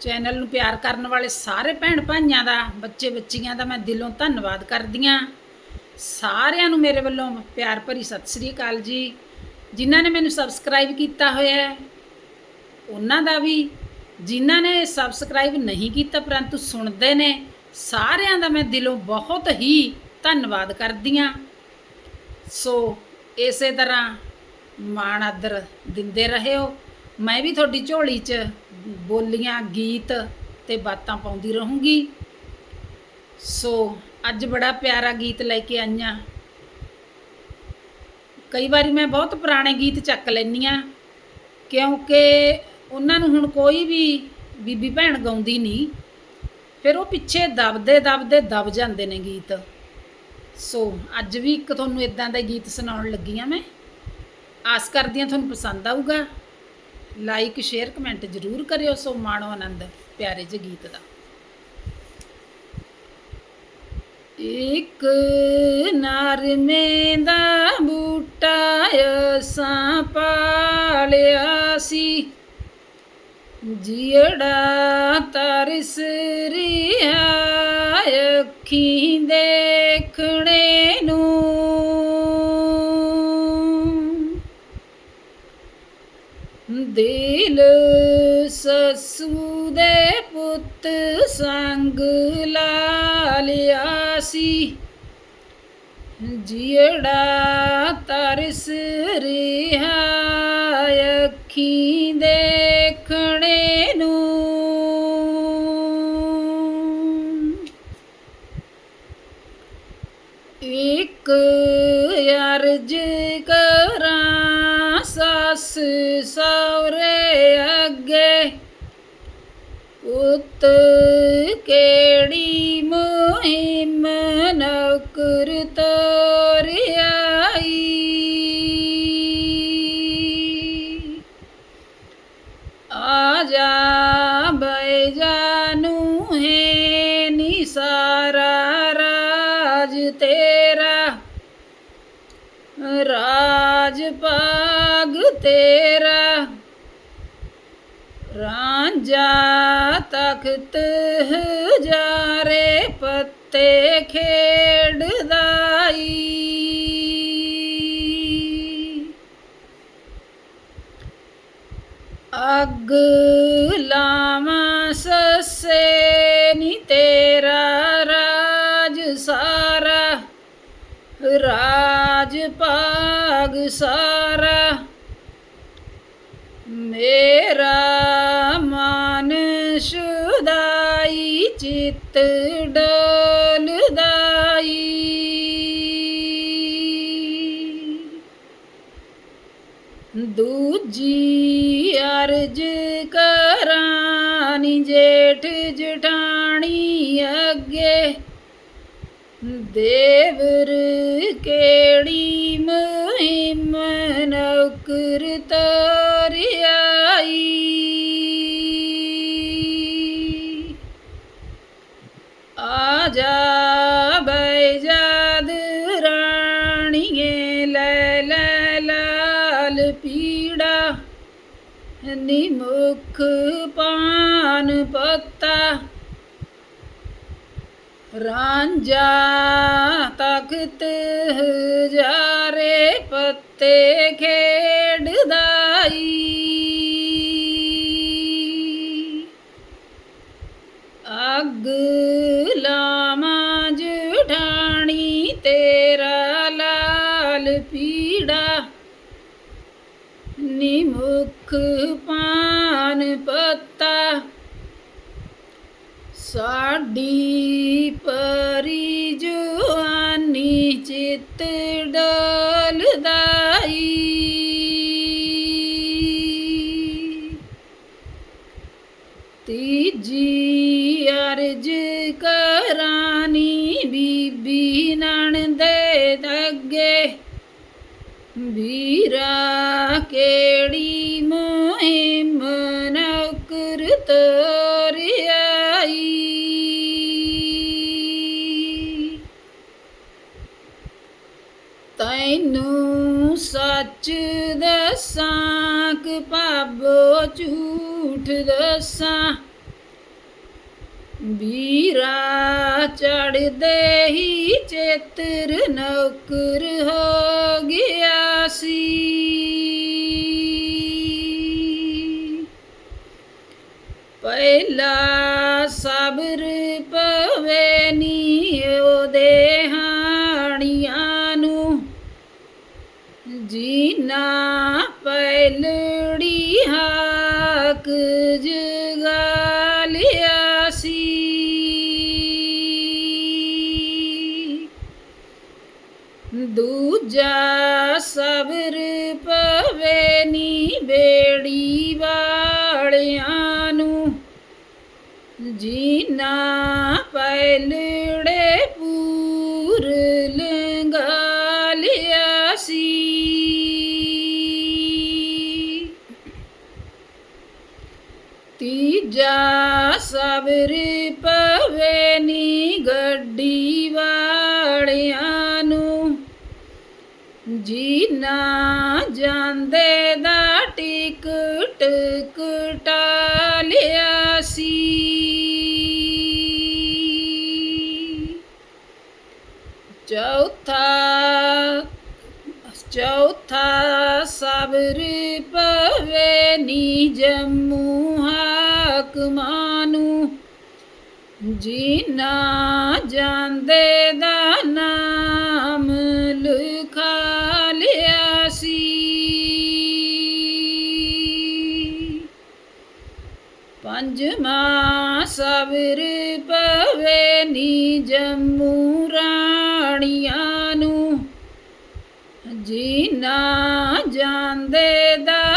Channel ਨੂੰ ਪਿਆਰ ਕਰਨ ਵਾਲੇ ਸਾਰੇ ਭੈਣ ਭਾਈਆਂ ਦਾ, ਬੱਚੇ ਬੱਚੀਆਂ ਦਾ ਮੈਂ ਦਿਲੋਂ ਧੰਨਵਾਦ ਕਰਦੀ ਹਾਂ। ਸਾਰਿਆਂ ਨੂੰ ਮੇਰੇ ਵੱਲੋਂ ਪਿਆਰ ਭਰੀ ਸਤਿ ਸ੍ਰੀ ਅਕਾਲ ਜੀ। ਜਿਨ੍ਹਾਂ ਨੇ ਮੈਨੂੰ ਸਬਸਕ੍ਰਾਈਬ ਕੀਤਾ ਹੋਇਆ ਹੈ, ਉਹਨਾਂ ਦਾ ਵੀ। ਜਿਨ੍ਹਾਂ ਨੇ ਸਬਸਕ੍ਰਾਈਬ ਨਹੀਂ ਕੀਤਾ, ਪਰੰਤੂ ਸੁਣਦੇ ਨੇ, ਸਾਰਿਆਂ ਦਾ ਮੈਂ ਦਿਲੋਂ ਬਹੁਤ ਹੀ ਧੰਨਵਾਦ ਕਰਦੀ ਹਾਂ। ਸੋ ਇਸੇ ਤਰ੍ਹਾਂ ਮਾਣ ਆਦਰ ਦਿੰਦੇ ਰਹਿਓ ਮੈਂ ਵੀ ਤੁਹਾਡੀ ਝੋਲੀ 'ਚ ਬੋਲੀਆਂ, ਗੀਤ ਤੇ ਬਾਤਾਂ ਪਾਉਂਦੀ ਰਹੂੰਗੀ। ਸੋ ਅੱਜ ਬੜਾ ਪਿਆਰਾ ਗੀਤ ਲੈ ਕੇ ਆਈਆਂ ਕਈ ਵਾਰੀ ਮੈਂ ਬਹੁਤ ਪੁਰਾਣੇ ਗੀਤ ਚੱਕ ਲੈਂਦੀ ਆ, ਕਿਉਂਕਿ ਉਹਨਾਂ ਨੂੰ ਹੁਣ ਕੋਈ ਵੀ ਬੀਬੀ ਭੈਣ ਗਾਉਂਦੀ ਨਹੀਂ, ਫਿਰ ਉਹ ਪਿੱਛੇ ਦਬਦੇ ਦਬਦੇ, ਦਬ ਜਾਂਦੇ ਨੇ ਗੀਤ। ਸੋ ਅੱਜ ਵੀ ਇੱਕ ਤੁਹਾਨੂੰ ਇਦਾਂ ਦਾ ਗੀਤ ਸੁਣਾਉਣ ਲੱਗੀ ਆ ਮੈਂ। ਆਸ ਕਰਦੀ ਹਾਂ ਤੁਹਾਨੂੰ ਪਸੰਦ ਆਊਗਾ। ਲਾਈਕ, ਸ਼ੇਅਰ, ਕਮੈਂਟ ਜ਼ਰੂਰ ਕਰਿਓ ਸੋ ਮਾਣੋ ਆਨੰਦ, ਪਿਆਰੇ ਜਿਹੇ ਗੀਤ ਦਾ। ਇੱਕ ਨਰਮੇ ਦਾ ਬੂਟਾ ਅਸਾਂ ਪਾਲਿਆ ਸੀ। ਜਿਹੜਾ ਤਰਸ ਰਿਹਾ, ਅੱਖੀਂ ਦੇਖਣੇ ਸੰਗ ਲਾ ਲਿਆ ਸੀ। ਜਿਹੜਾ ਤਰਸ ਰਿਹਾ ਅੱਖੀਂ ਦੇਖਣੇ ਨੂੰ। ਇੱਕ ਅਰਜ ਕਰਾਂ ਸੱਸ ਸਹੁਰੇ ਅੱਗੇ। ਪੁੱਤ ਕਿਹੜੀ ਮੁਹਿੰਮ ਨੌਕਰ ਤੋਰਿਆਈ? ਆ ਜਾ ਬੈ ਜਾਨੂ ਹੈ ਨੀ ਸਾਰਾ ਰਾਜ ਤੇਰਾ। ਰਾਜ ਭਾਗ ਤੇਰਾ। ਰਾਂਝਾ ਤਖਤ ਹਜ਼ਾਰੇ ਪੱਤੇ ਖੇਡਦਾਈ। ਅੱਗ ਲਾਵਾਂ ਸੱਸੇ ਨੀ ਤੇਰਾ ਰਾਜ ਸਾਰਾ, ਰਾਜ ਭਾਗ ਸਾਰਾ। ਮੇਰਾ ਚਿੱਤ ਡੋਲਦਾਈ ਦੂਜੀ ਅਰਜ ਕਰਾਨੀ ਜੇਠ ਜਠਾਣੀ ਅੱਗੇ। ਦੇਵਰ ਕਿਹੜੀ ਮੁਹਿੰਮ ਨੌਕਰ ਤੋਰਿਆਈ। ਆ ਜਾ ਬੈ ਜਾਦ ਰਾਣੀਏ, ਲੈ ਲੈ, ਲਾਲ ਪੀੜਾ। ਨਿਮੁਖ ਪਾਨ ਪੱਤਾ। ਰਾਂਝਾ ਤਖਤ ਹਜ਼ਾਰੇ ਪੱਤੇ ਖੇਡਦਾਈ ਨਿਮੁਖ ਪਾਨ ਪੱਤਾ। ਸਾਡੀ ਪਰੀ ਜਵਾਨੀ ਚਿੱਤ ਡਲਦਾਈ। ਤੀਜੀ ਵੀਰਾ ਕਿਹੜੀ ਮੁਹਿੰਮ ਨੌਕਰ ਤੋਰਿਆਈ? ਤੈਨੂੰ ਸੱਚ ਦੱਸਾਂ ਕਿ ਭਾਬੋ ਝੂਠ ਦੱਸਾਂ? ਵੀਰਾ ਚੜਦੇ ਹੀ ਚੇਤਰ ਨੌਕਰ ਹੋ ਪਹਿਲਾ ਸਬਰ ਪਵੇ ਨੀ ਉਹਦੇ ਨੂੰ। ਜੀਨਾ ਪਹਿਲੜੀ ਹਾਕ ਜਗਾ ਲਿਆ ਸੀ। ਦੂਜਾ ਸਬਰ ਪਵੇ ਨੀ ਬੇੜੀ ਵਾਲਿਆਂ ਜੀਨਾ ਪਹਿਲੜੇ ਪੂਰ ਲੰਗਾ ਲਿਆ ਸੀ। ਤੀਜਾ ਸਬਰ ਗੱਡੀ ਵਾਲਿਆਂ ਨੂੰ। ਜੀਨਾ ਜਾਂਦੇ ਦਾ ਟਿਕਟ ਪਵੇ ਨੀ ਜੰਮੂ ਹਾਕਮਾਂ ਨੂੰ ਜੀਨਾ ਜਾਂਦੇ ਦਾ ਨਾਮ ਲਿਖਾ ਲਿਆ ਸੀ। ਪੰਜਵਾਂ ਸਬਰ ਪਵੇ ਨੀ ਜੰਮੂ ਰਾਣੀਆਂ ਨੂੰ, ਜੀਨਾ ਜਾਂਦੇ ਦਾ